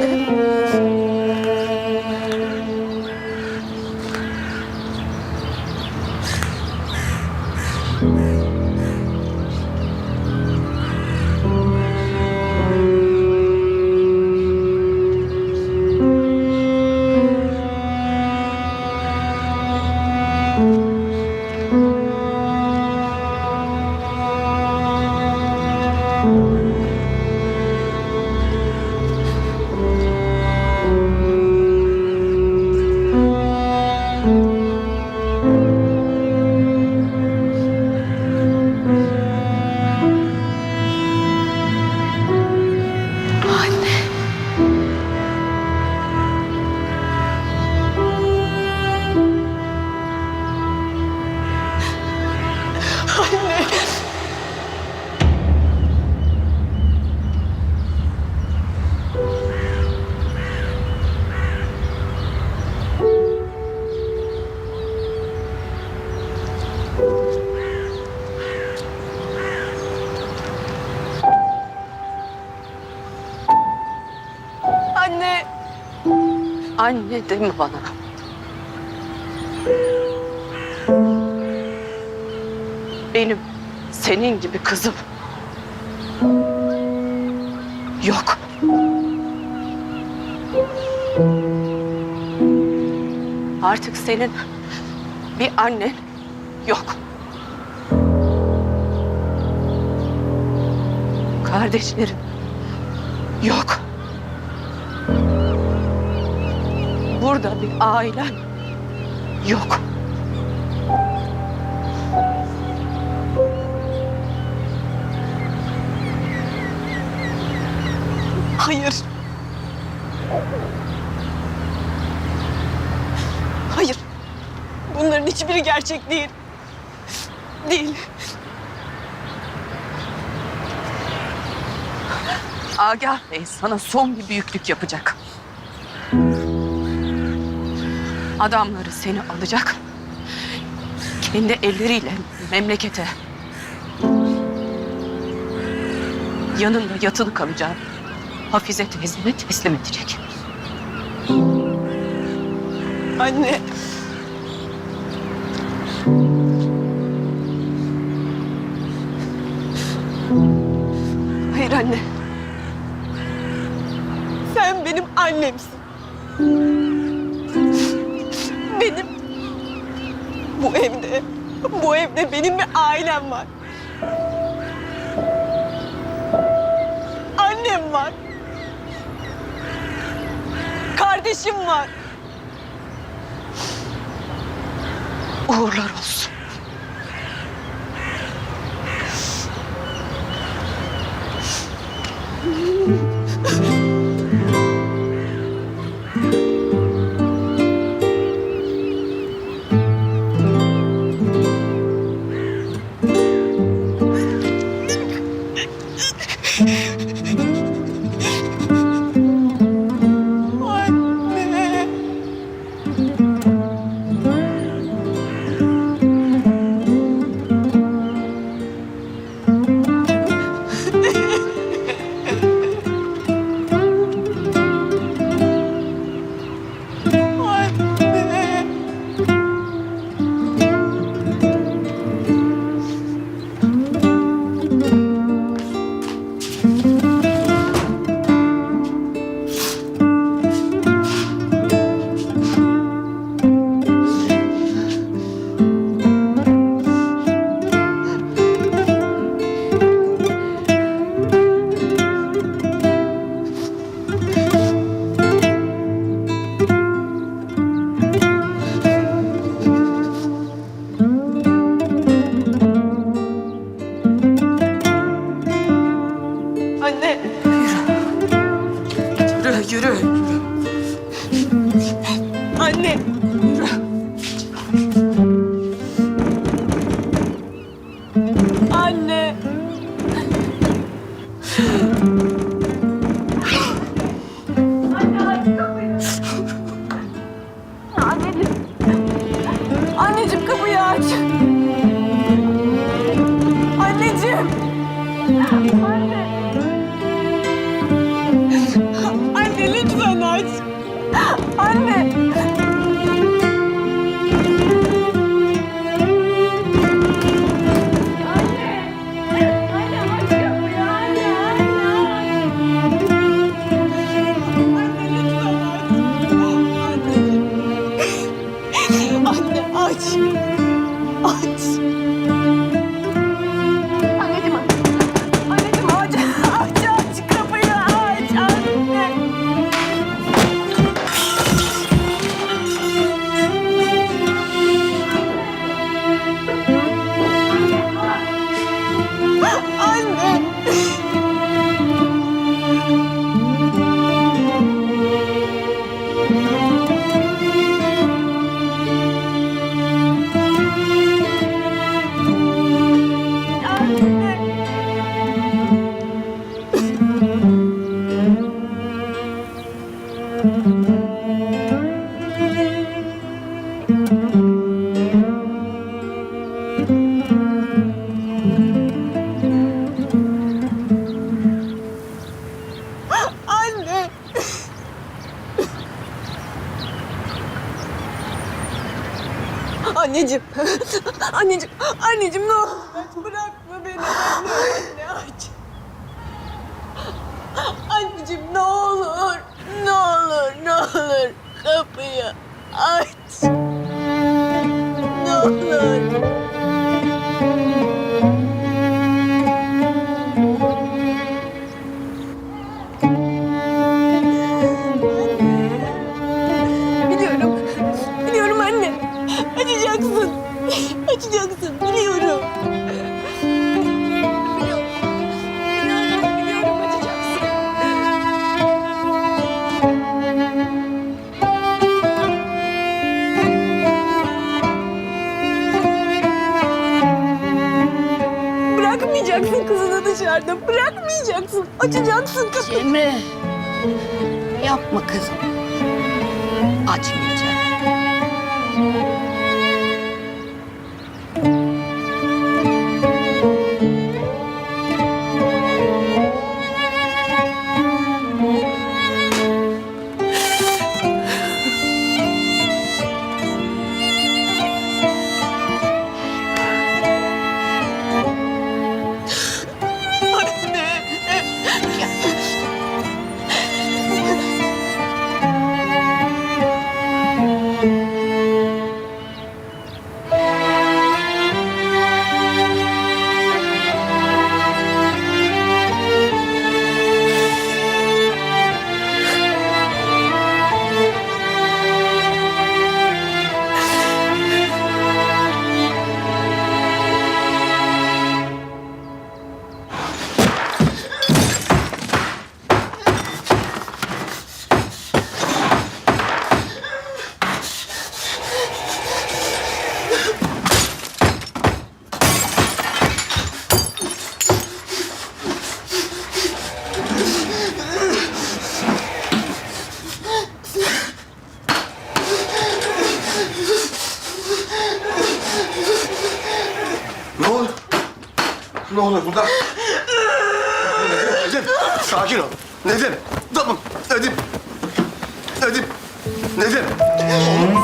Anne. Anne. Anne. Anne deme bana. Benim senin gibi kızım yok. Artık senin bir annen yok. Kardeşlerim yok. Burada bir ailen yok. Hayır. Hayır. Bunların hiçbiri gerçek değil. Değil. Agah Bey sana son bir büyüklük yapacak. Adamları seni alacak. Kendi elleriyle memlekete yanında yatılı kalacağın Hafize teyzene teslim edecek. Anne. Hayır anne. Sen benim annemsin. Benim bu evde, bu evde benim bir ailem var. Annem var. Kardeşim var. Uğurlar olsun. Murat. Anneciğim. Anneciğim ne olur. Bırakma beni. Anne, anne aç. Anneciğim ne olur. Ne olur ne olur. Kapıyı aç. Bırakmayacaksın. Açacaksın kapıyı. Cemre. Yapma kızım. Açmayacağım. Ne olur burada? Nedim, sakin ol. Nedim, tamam. Nedim, Nedim, Nedim. Oğlum,